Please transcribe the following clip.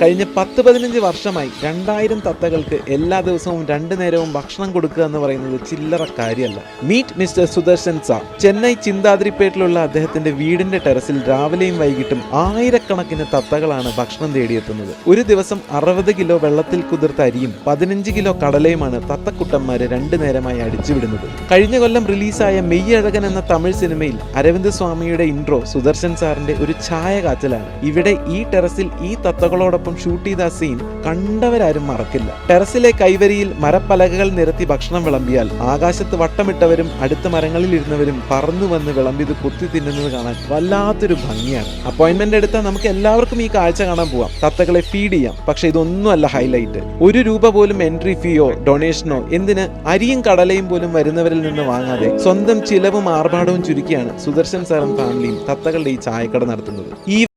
കഴിഞ്ഞ പത്ത് പതിനഞ്ച് വർഷമായി രണ്ടായിരം തത്തകൾക്ക് എല്ലാ ദിവസവും രണ്ടു നേരവും ഭക്ഷണം കൊടുക്കുക എന്ന് പറയുന്നത് ചില്ലറ കാര്യമല്ല. മീറ്റ് മിസ്റ്റർ സുദർശൻ സാ ചെന്നൈ ചിന്താതിരിപ്പേട്ടിലുള്ള അദ്ദേഹത്തിന്റെ വീടിന്റെ ടെറസിൽ രാവിലെയും വൈകിട്ടും ആയിരക്കണക്കിന് തത്തകളാണ് ഭക്ഷണം തേടിയെത്തുന്നത്. ഒരു ദിവസം അറുപത് കിലോ വെള്ളത്തിൽ കുതിർത്ത അരിയും പതിനഞ്ച് കിലോ കടലയുമാണ് തത്തക്കുട്ടന്മാരെ രണ്ടു നേരമായി അടിച്ചുവിടുന്നത്. കഴിഞ്ഞ കൊല്ലം റിലീസായ മെയ്യഴകൻ എന്ന തമിഴ് സിനിമയിൽ അരവിന്ദ് സ്വാമിയുടെ ഇൻട്രോ സുദർശൻ സാറിന്റെ ഒരു ഛായ കാച്ചലാണ് ഇവിടെ ഈ ടെറസിൽ ഈ തത്തകളോടൊപ്പം ഷൂട്ട് ചെയ്ത സീൻ കണ്ടവരാരും മറക്കില്ല. ടെറസിലെ കൈവരിയിൽ മരപ്പലകകൾ നിരത്തി ഭക്ഷണം വിളമ്പിയാൽ ആകാശത്ത് വട്ടമിട്ടവരും അടുത്ത മരങ്ങളിൽ ഇരുന്നവരും പറന്നു വന്ന് വിളമ്പിത് കുത്തി തിന്നുന്നത് കാണാൻ വല്ലാത്തൊരു ഭംഗിയാണ്. അപ്പോയിന്റ്മെന്റ് എടുത്താൽ നമുക്ക് എല്ലാവർക്കും ഈ കാഴ്ച കാണാൻ പോവാം. തത്തകളെ ഫീഡ് ചെയ്യാം. പക്ഷെ ഇതൊന്നുമല്ല ഹൈലൈറ്റ് ഒരു രൂപ പോലും എൻട്രി ഫീയോ ഡൊണേഷനോ എന്തിന് അരിയും കടലയും പോലും വരുന്നവരിൽ നിന്ന് വാങ്ങാതെ സ്വന്തം ചിലവും ആർഭാടവും ചുരുക്കിയാണ് സുദർശൻ സാറും ഫാമിലിയും തത്തകളുടെ ഈ ചായക്കട നടത്തുന്നത്. ഈ